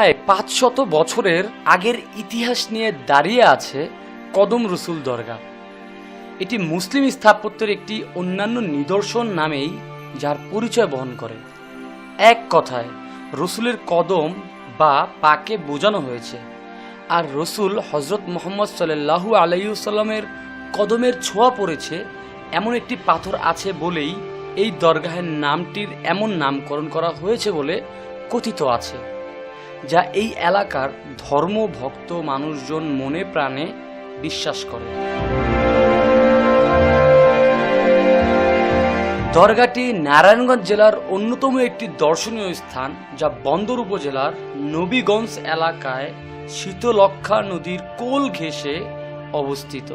প্রায় পাঁচশত বছরের আগের ইতিহাস নিয়ে দাঁড়িয়ে আছে কদম রসুল দরগা। এটি মুসলিম স্থাপত্যের একটি অন্যান্য নিদর্শন নামেই যার পরিচয় বহন করে। এক কথায়, রসুলের কদম বা পাকে বোঝানো হয়েছে আর রসুল হজরত মোহাম্মদ সাল্লাহু আলাইসাল্লামের কদমের ছোঁয়া পড়েছে এমন একটি পাথর আছে বলেই এই দরগাহের নামটির এমন নামকরণ করা হয়েছে বলে কথিত আছে। যা এই এলাকার ধর্মভক্ত মানুষজন মনে প্রাণে বিশ্বাস করে। দরগাটি নারায়ণগঞ্জ জেলার অন্যতম একটি দর্শনীয় স্থান, যা বন্দর উপজেলার নবীগঞ্জ এলাকায় শীতলক্ষা নদীর কোল ঘেঁষে অবস্থিত।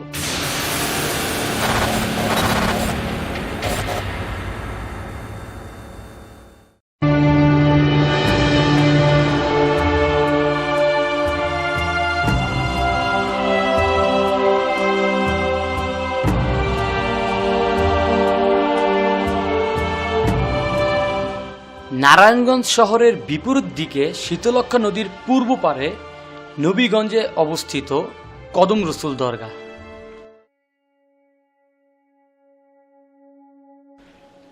নারায়ণগঞ্জ শহরের বিপরীত দিকে শীতলক্ষা নদীর পূর্ব পারে নবীগঞ্জে অবস্থিত কদম রসুল দরগা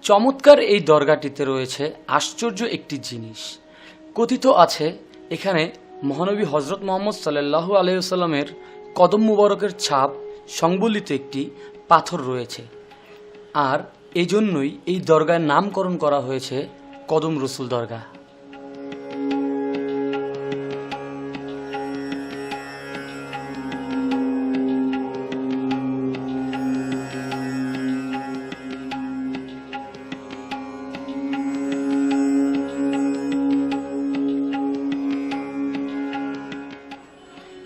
চমৎকার এই দরগাটিতে রয়েছে আশ্চর্য একটি জিনিস। কথিত আছে, এখানে মহানবী হজরত মোহাম্মদ সাল্লাহ আলহিসাল্লামের কদম মুবারকের ছাপ সংবলিত একটি পাথর রয়েছে। আর এই জন্যই এই দরগার নামকরণ করা হয়েছে কদম রসুল দরগা।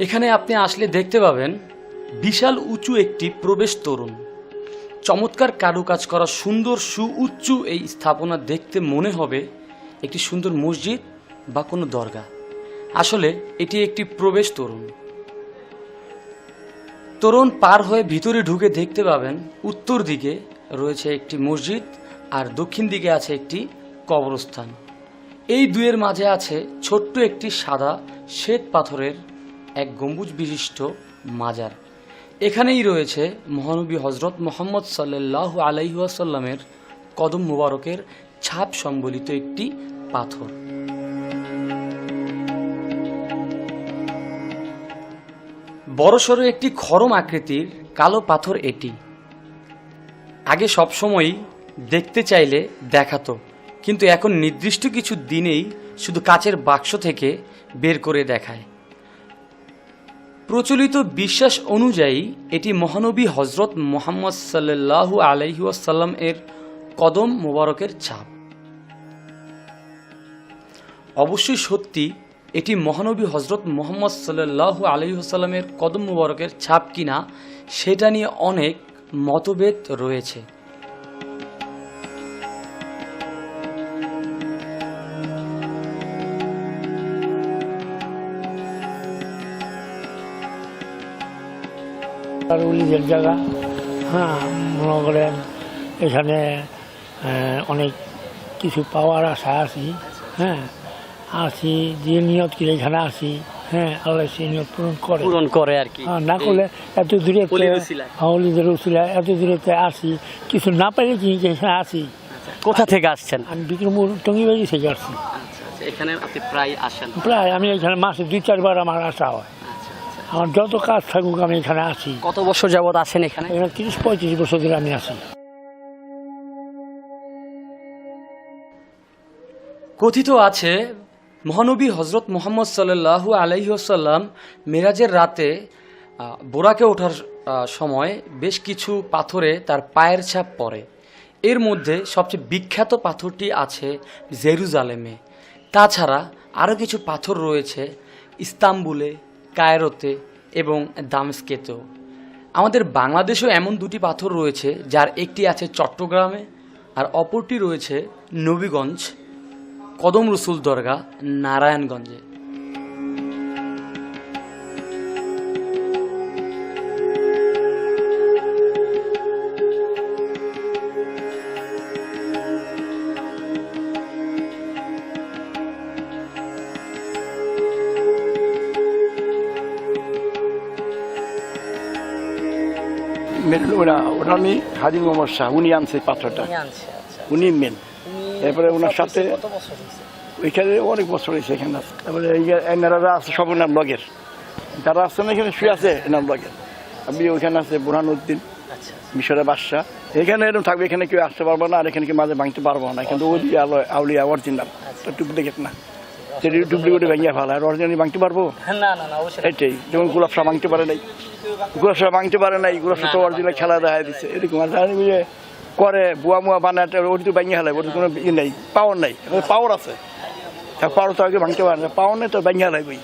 এখানে আপনি আসলে দেখতে পাবেন বিশাল উঁচু একটি প্রবেশ তরুণ। চমৎকার কারুকাজ করা সুন্দর সুউচ্চ এই স্থাপনা দেখতে মনে হবে একটি সুন্দর মসজিদ বা কোনো দরগা। আসলে এটি একটি প্রবেশ তরুণ। তরুণ পার হয়ে ভিতরে ঢুকে দেখতে পাবেন উত্তর দিকে রয়েছে একটি মসজিদ আর দক্ষিণ দিকে আছে একটি কবরস্থান। এই দুয়ের মাঝে আছে ছোট্ট একটি সাদা শ্বেত পাথরের এক গম্বুজ বিশিষ্ট মাজার। এখানেই রয়েছে মহানবী হজরত মোহাম্মদ সাল্লাহ আলাইহাসাল্লামের কদম মুবারকের ছাপ সম্বলিত একটি পাথর। বড়সড় একটি খরম আকৃতির কালো পাথর এটি। আগে সবসময়ই দেখতে চাইলে দেখাতো, কিন্তু এখন নির্দিষ্ট কিছু দিনেই শুধু কাচের বাক্স থেকে বের করে দেখায়। প্রচলিত বিশ্বাস অনুযায়ী, এটি মহানবী হজরত মোহাম্মদ সাল্লাল্লাহু আলাইহি ওয়াসাল্লাম এর কদম মোবারকের ছাপ। অবশ্যই সত্যি, এটি মহানবী হজরত মোহাম্মদ সাল্লাল্লাহু আলাইহি ওয়াসাল্লামের কদম মোবারকের ছাপ কিনা, সেটা নিয়ে অনেক মতভেদ রয়েছে। আর উলিদের জায়গা। হ্যাঁ মনে করেন এখানে অনেক কিছু পাওয়ার আশা আছি হ্যাঁ। আছি যে নিয়ত করে এখানে আসি হ্যাঁ আল্লাহ সেই নিয়ত পূরণ করে। পূরণ করে আর কি। হ্যাঁ, না করলে এত দূরে অলির উসিলায়। হলিদের এত দূরেতে আসি কিছু না পাইলে কি এখানে আসি কোথা থেকে আসছেন? আমি বিক্রমপুর টঙ্গিবাড়ি থেকে আসছি। এখানে আপনি প্রায় আসেন। প্রায় আমি এখানে মাসে দুই চারবার আমার আসা হয়। আমার যত কাজ থাকুক আমি এখানে আসি কত বছর যাবত আছেন এখানে? এখানে তিরিশ পঁয়ত্রিশ বছর ধরে আমি আসি কথিত আছে মহানবী হজরত মোহাম্মদ সাল্লাহু আলাইসাল্লাম মেরাজের রাতে বোরাকে ওঠার সময় বেশ কিছু পাথরে তার পায়ের ছাপ পড়ে। এর মধ্যে সবচেয়ে বিখ্যাত পাথরটি আছে জেরুজালেমে। তাছাড়া আরও কিছু পাথর রয়েছে ইস্তাম্বুলে কায়রোতে এবং দামস্কেতেও। আমাদের বাংলাদেশেও এমন দুটি পাথর রয়েছে, যার একটি আছে চট্টগ্রামে আর অপরটি রয়েছে নবীগঞ্জ কদম রসুল দরগা নারায়ণগঞ্জে। মেন ওরা ওটা আমি হাজি মোহাম্মদ শাহ উনি আনছে এই পাথরটা। আচ্ছা উনি মেন এরপরে ওনার সাথে ওইখানে অনেক বছর হয়েছে এখানে তারপরে এনারা আছে সব নাম লগের যারা আছে না এখানে শুয়ে আছে আমি ওইখানে আছে আচ্ছা মিশরের বাদশাহ। এখানে এরকম থাকবে এখানে কেউ আসতে পারব না আর এখানে কেউ মাঝে ভাঙতে পারব না। কিন্তু ওই আউলিয়া অরিজিনাল ডুপ্লিকেট না। সেটি ডুপ্লিকেট ভেঙে ভালো আর অরিজিনালি ভাঙতে পারব? না না না এটাই যেমন গোলাপ শাহ ভাঙতে পারে নাই। গোলাপ শাহ ভাঙতে পারে নাই গোলাপ শাহ তো অরিজিনাল খেলা দেখা দিচ্ছে এরকম আর যে করে বুয়া মুয়া বানাতে ওটি তো ভেঙে ফেলে ওটি কোনো ইয়ে নেই পাওয়ার নাই। পাওয়ার আছে। পাওয়ার তো আগে ভাঙতে পারে না পাওয়ার নেই তো ভেঙে হালাই বই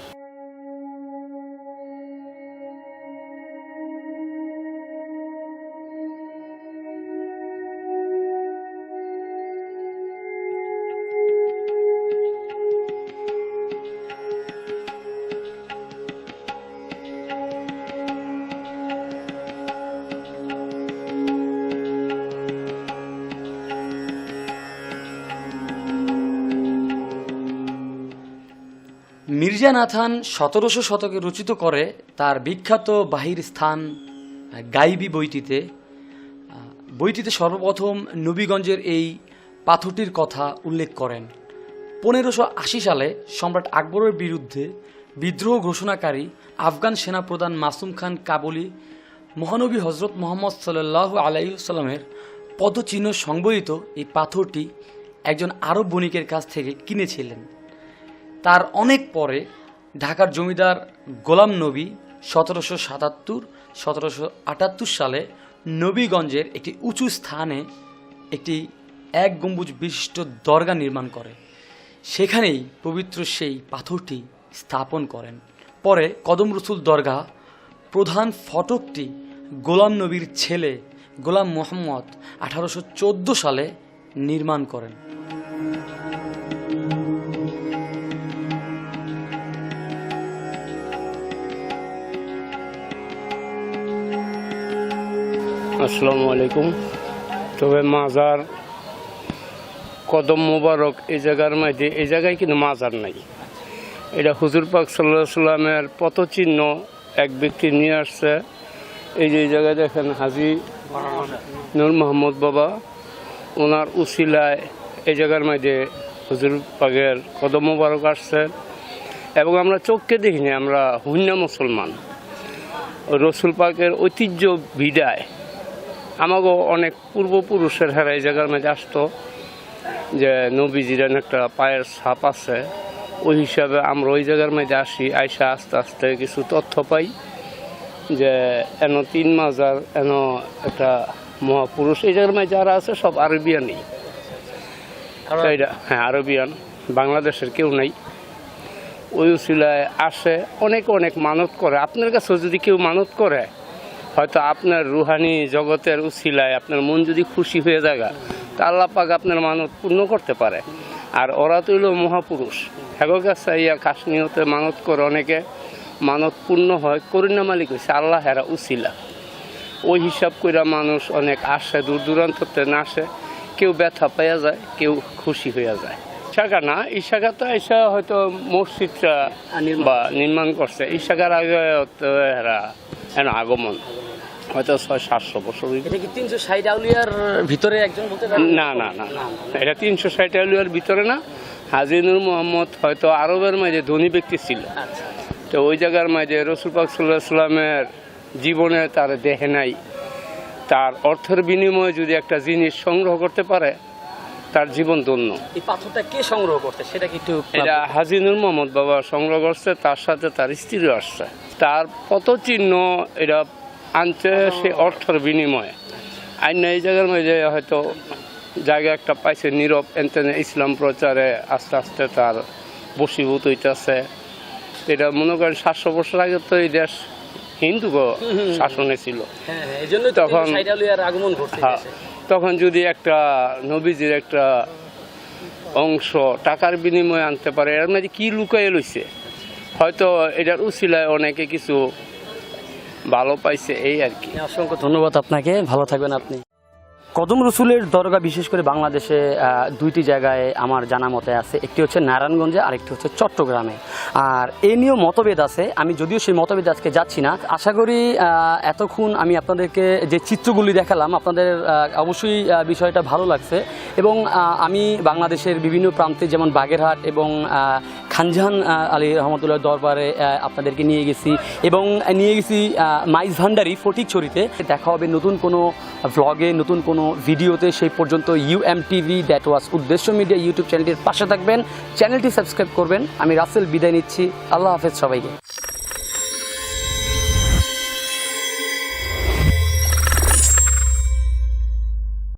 মির্জা নাথান সতেরোশো শতকে রচিত করে তার বিখ্যাত বাহির স্থান গাইবি বইটিতে। বইটিতে সর্বপ্রথম নবীগঞ্জের এই পাথরটির কথা উল্লেখ করেন। পনেরোশো আশি সালে সম্রাট আকবরের বিরুদ্ধে বিদ্রোহ ঘোষণাকারী আফগান সেনাপ্রধান মাসুম খান কাবুলি মহানবী হজরত মোহাম্মদ সাল্লাহ আলাইসাল্লামের পদচিহ্ন সংবলিত এই পাথরটি একজন আরব বণিকের কাছ থেকে কিনেছিলেন। তার অনেক পরে ঢাকার জমিদার গোলাম নবী সতেরোশো সাতাত্তর, সতেরোশো আটাত্তর সালে নবীগঞ্জের একটি উঁচু স্থানে একটি এক গম্বুজ বিশিষ্ট দরগা নির্মাণ করে। সেখানেই পবিত্র সেই পাথরটি স্থাপন করেন। পরে কদম রসুল দরগা প্রধান ফটকটি গোলাম নবীর ছেলে গোলাম মোহাম্মদ আঠারোশো চোদ্দ সালে নির্মাণ করেন। আসসালামু আলাইকুম। তবে মাজার কদম মোবারক এই জায়গার মধ্যে, এই জায়গায় কিন্তু মাজার নাই। এটা হুজুর পাক সাল্লাহ সাল্লামের পথচিহ্ন এক ব্যক্তি নিয়ে আসছে। এই যে জায়গায় দেখেন হাজি নূর মোহাম্মদ বাবা, ওনার উসিলায় এই জায়গার মধ্যে হুজুর পাকের কদম মোবারক আসছে। এবং আমরা চোখকে দেখিনি, আমরা হুন্না মুসলমান। রসুল পাকের ঐতিহ্য বিদায় আমাগো অনেক পূর্বপুরুষের হারা এই জায়গার মাঝে আসতো যে নবীজির একটা পায়ের ছাপ আছে ওই হিসাবে আমরা ওই জায়গার মধ্যে আসি আইসা আস্তে আস্তে কিছু তথ্য পাই যে এন তিন মাজার এন একটা মহাপুরুষ এই জায়গার মধ্যে যারা আছে সব আরবিয়ানই। হ্যাঁ আরবিয়ান বাংলাদেশের কেউ নাই। ওই উসিলায় আসে অনেক অনেক মানত করে। আপনার কাছেও যদি কেউ মানত করে হয়তো আপনার রুহানি জগতের উসিলায় আপনার মন যদি খুশি হয়ে যায় তা আল্লাহ পাক আপনার মানত পূর্ণ করতে পারে। আর ওরা তো হইল মহাপুরুষ। হেগো কাছে ইয়া কাশ্মীরতে মানত করে অনেকে মানত পূর্ণ হয় করুণা মালিক হয়েছে আল্লাহ হেরা উসিলা। ওই হিসাব কইরা মানুষ অনেক আসে দূর দূরান্ততে না আসে কেউ ব্যথা পাইয়া যায় কেউ খুশি হইয়া যায়। শাখা না এই শাখা তো এসে হয়তো মসজিদটা বা নির্মাণ করছে। এই শাখার আগে তো এরা আগমন। হয়তো ছয় সাতশো বছর তিনশো ষাট আউলিয়ার ভিতরে একজন না না না এটা তিনশো ষাট আউলিয়ার ভিতরে না। হাজিনুর মোহাম্মদ হয়তো আরবের মাঝে ধনী ব্যক্তি ছিল। আচ্ছা। তো ওই জায়গার মাঝে রসুল পাক সাল্লাহ সাল্লামের জীবনে তার দেহে নাই। তার অর্থের বিনিময়ে যদি একটা জিনিস সংগ্রহ করতে পারে তার জীবন ধন্য। এই পাথরটা কে সংগ্রহ করতে সেটা কি একটু এটা হাজিনুর মোহাম্মদ বাবা সংগ্রহ করছে তার সাথে তার স্ত্রীও আসছে। তার পথচিহ্ন এটা আনছে সে অর্থের বিনিময়ে। আইন এই জায়গার মধ্যে হয়তো জায়গা একটা পাইছে নীরব এনতেন ইসলাম প্রচারে আস্তে আস্তে তার বসীভূত হইতেছে। এটা মনে করেন সাতশো বছর আগে তো এই দেশ হিন্দু শাসনে ছিল। হ্যাঁ হ্যাঁ তখন- আগমন তখন যদি একটা নবীজির একটা অংশ টাকার বিনিময়ে আনতে পারে, এর মধ্যে কী লুকাইয়ে লইছে? হয়তো এটার উচিলায় অনেকে কিছু ভালো পাইছে, এই আর কি। অসংখ্য ধন্যবাদ আপনাকে, ভালো থাকবেন আপনি। কদম রসুলের দরগা বিশেষ করে বাংলাদেশে দুইটি জায়গায় আমার জানা মতে আছে। একটি হচ্ছে নারায়ণগঞ্জে, আরেকটি হচ্ছে চট্টগ্রামে। আর এ নিয়েও মতভেদ আছে। আমি যদিও সেই মতভেদ আজকে যাচ্ছি না। আশা করি এতক্ষণ আমি আপনাদেরকে যে চিত্রগুলি দেখালাম, আপনাদের অবশ্যই বিষয়টা ভালো লাগছে। এবং আমি বাংলাদেশের বিভিন্ন প্রান্তে যেমন বাগেরহাট এবং খানজাহান আলী রহমতুল্লাহ দরবারে আপনাদেরকে নিয়ে গেছি। এবং, নিয়ে গেছি মাইজ ভান্ডারি ফটিকছড়িতে। দেখা হবে নতুন কোনো ভ্লগে নতুন কোনো ভিডিওতে সেই পর্যন্ত ইউএম টিভি দ্যাট ওয়াজ উদ্দেশ্য মিডিয়া ইউটিউব চ্যানেলটির পাশে থাকবেন। চ্যানেলটি সাবস্ক্রাইব করবেন। আমি রাসেল বিদায় নিচ্ছি। আল্লাহ হাফেজ সবাইকে।